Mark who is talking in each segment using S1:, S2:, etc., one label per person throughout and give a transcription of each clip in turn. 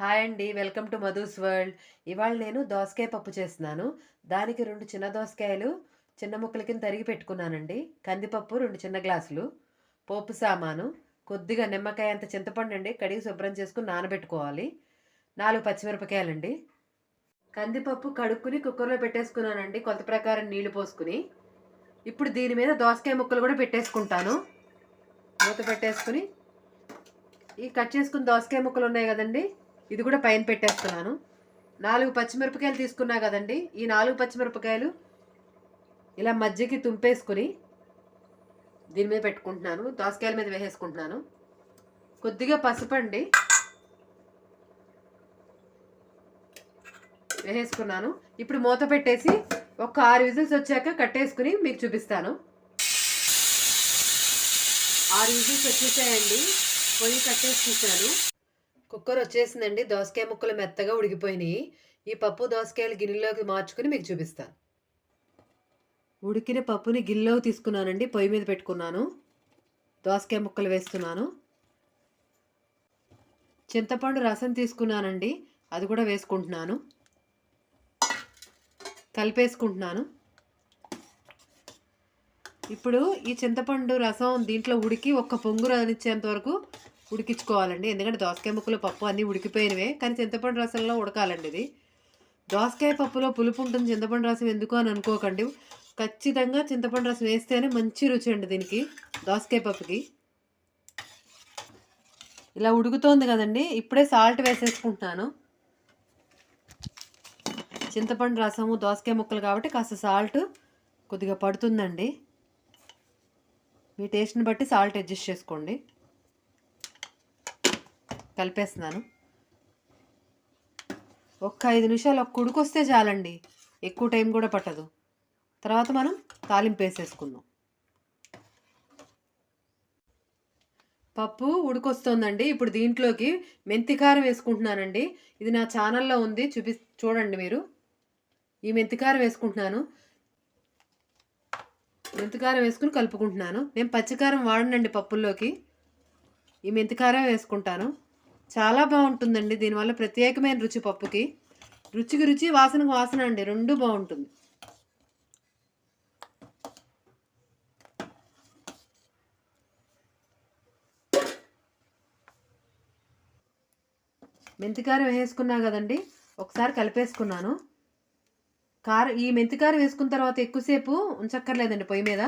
S1: Hi అండి welcome to Madhu's world. ఇవాళ నేను దోసకాయ పప్పు చేస్తున్నాను. దానికి రెండు చిన్న దోసకాయలు చిన్న ముక్కల కింద తరిగి పెట్టుకున్నానండి. కందిపప్పు రెండు చిన్న గ్లాసులు పోపు సామాను కొద్దిగా నిమ్మకాయ అంత చింతపండు అండి కడిగి శుభ్రం చేసుకుని నానబెట్టుకోవాలి. నాలుగు పచ్చిమిరపకాయలండి. కందిపప్పు కడుక్కుని కుక్కర్లో పెట్టేసుకున్నానండి కొంత ప్రకారం నీళ్ళు పోసుకుని. ఇప్పుడు దీని మీద దోసకాయ ముక్కలు కూడా పెట్టేసుకుంటాను. మూత పెట్టేసుకుని ఈ కట్ చేసుకున్న దోసకాయ ముక్కలు ఉన్నాయి కదండి ఇది కూడా పైన పెట్టేస్తున్నాను. నాలుగు పచ్చిమిరపకాయలు తీసుకున్నా కదండి. ఈ నాలుగు పచ్చిమిరపకాయలు ఇలా మధ్యకి తుంపేసుకుని దీని మీద పెట్టుకుంటున్నాను. దోసకాయల మీద వేసేసుకుంటున్నాను. కొద్దిగా పసుపు అండి. వేసేసుకున్నాను. ఇప్పుడు మూత పెట్టేసి ఒక ఆరు విజిల్స్ వచ్చాక కట్టేసుకుని మీకు చూపిస్తాను. ఆరు విజిల్స్ వచ్చేసాయండి. పొయ్యి చూశాను. కుక్కర్ వచ్చేసిందండి దోసకాయ ముక్కలు మెత్తగా ఉడికిపోయినాయి. ఈ పప్పు దోసకాయలు గిన్నెలోకి మార్చుకుని మీకు చూపిస్తాను. ఉడికిన పప్పుని గిన్నెలోకి తీసుకున్నానండి. పొయ్యి మీద పెట్టుకున్నాను. దోసకాయ ముక్కలు వేస్తున్నాను. చింతపండు రసం తీసుకున్నానండి. అది కూడా వేసుకుంటున్నాను. కలిపేసుకుంటున్నాను. ఇప్పుడు ఈ చింతపండు రసం దీంట్లో ఉడికి ఒక్క పొంగు రానిచ్చేంత వరకు ఉడికించుకోవాలండి. ఎందుకంటే దోసకాయ ముక్కలు పప్పు అన్నీ ఉడికిపోయినవే. కానీ చింతపండు రసంలో ఉడకాలండి ఇది. దోసకాయ పప్పులో పులుపు ఉంటుంది. చింతపండు రసం ఎందుకు అని అనుకోకండి. ఖచ్చితంగా చింతపండు రసం వేస్తేనే మంచి రుచి అండి దీనికి దోసకాయ పప్పుకి. ఇలా ఉడుకుతోంది కదండి. ఇప్పుడే సాల్ట్ వేసేసుకుంటున్నాను. చింతపండు రసము దోసకాయ ముక్కలు కాబట్టి కాస్త సాల్ట్ కొద్దిగా పడుతుందండి. మీ టేస్ట్ని బట్టి సాల్ట్ అడ్జస్ట్ చేసుకోండి. కలిపేస్తున్నాను. ఒక్క ఐదు నిమిషాలు ఒక్క ఉడికొస్తే చాలండి. ఎక్కువ టైం కూడా పట్టదు. తర్వాత మనం తాలింపు వేసేసుకుందాం. పప్పు ఉడికొస్తుందండి. ఇప్పుడు దీంట్లోకి మెంతికారం వేసుకుంటున్నానండి. ఇది నా ఛానల్లో ఉంది. చూపి చూడండి మీరు. ఈ మెంతికారం వేసుకుంటున్నాను. మెంతికారం వేసుకుని కలుపుకుంటున్నాను. నేను పచ్చికారం వాడనండి పప్పుల్లోకి. ఈ మెంతికారం వేసుకుంటాను. చాలా బాగుంటుందండి. దీనివల్ల ప్రత్యేకమైన రుచి పప్పుకి. రుచికి రుచి వాసనకు వాసన అండి. రెండు బాగుంటుంది. మెంతికారం వేసుకున్నా కదండి ఒకసారి కలిపేసుకున్నాను. కారం ఈ మెంతికారం వేసుకున్న తర్వాత ఎక్కువసేపు ఉంచక్కర్లేదండి పొయ్యి మీద.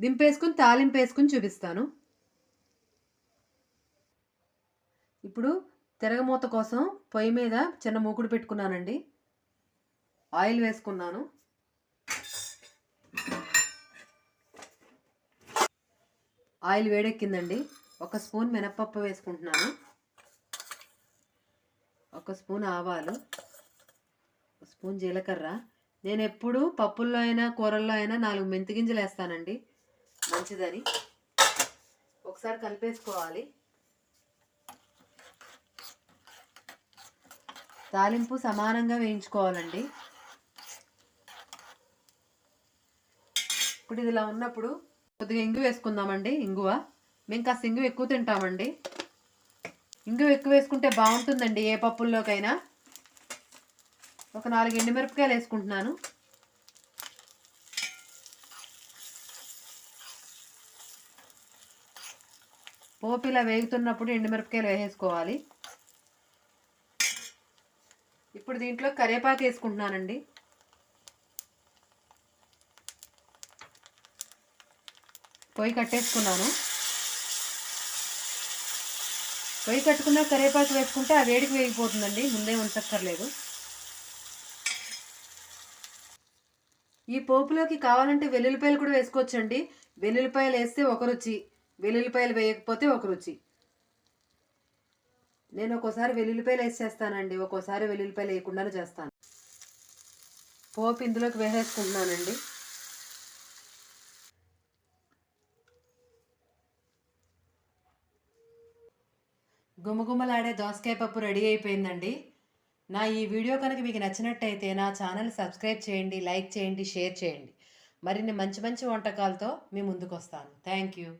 S1: దింపేసుకుని తాలింపు వేసుకుని చూపిస్తాను. ఇప్పుడు తిరగమూత కోసం పొయ్యి మీద చిన్న మూకుడు పెట్టుకున్నానండి. ఆయిల్ వేసుకున్నాను. ఆయిల్ వేడెక్కిందండి. ఒక స్పూన్ మినప్పప్పు వేసుకుంటున్నాను. ఒక స్పూన్ ఆవాలు. ఒక స్పూన్ జీలకర్ర. నేను ఎప్పుడు పప్పుల్లో అయినా కూరల్లో అయినా నాలుగు మెంతి గింజలు వేస్తానండి. మంచిదని. ఒకసారి కలిపేసుకోవాలి. తాలింపు సమానంగా వేయించుకోవాలండి. ఇప్పుడు ఇది ఇలా ఉన్నప్పుడు కొద్దిగా ఇంగు వేసుకుందామండి ఇంగువ. మేము కాస్త ఇంగు ఎక్కువ తింటామండి. ఇంగు ఎక్కువ వేసుకుంటే బాగుంటుందండి ఏ పప్పుల్లోకైనా. ఒక నాలుగు ఎండుమిరపకాయలు వేసుకుంటున్నాను. పోపు ఇలా వేగుతున్నప్పుడు ఎండుమిరపకాయలు వేసేసుకోవాలి. ఇప్పుడు దీంట్లో కరేపాకు వేసుకుంటున్నానండి. పొయ్యి కట్టేసుకున్నాను. పొయ్యి కట్టుకున్న కరేపాకు వేసుకుంటే ఆ వేడికి వేగిపోతుందండి ముందే ఉంచక్కర్లేదు. ఈ పోపులోకి కావాలంటే వెల్లుల్లిపాయలు కూడా వేసుకోవచ్చండి. వెల్లుల్లిపాయలు వేస్తే ఒక రుచి వెల్లుల్లిపాయలు వేయకపోతే ఒక రుచి. నేను ఒక్కోసారి వెల్లుల్లిపాయలు వేసేస్తానండి. ఒక్కోసారి వెల్లుల్లిపాయలు వేయకుండానే చేస్తాను. పోపు ఇందులోకి వేసేసుకుంటున్నానండి. గుమగుమలాడే దోసకాయ పప్పు రెడీ అయిపోయిందండి. నా ఈ వీడియో కనుక మీకు నచ్చినట్టయితే నా ఛానల్ సబ్స్క్రైబ్ చేయండి లైక్ చేయండి షేర్ చేయండి. మరిన్ని మంచి మంచి వంటకాలతో మీ ముందుకు వస్తాను థ్యాంక్ యూ.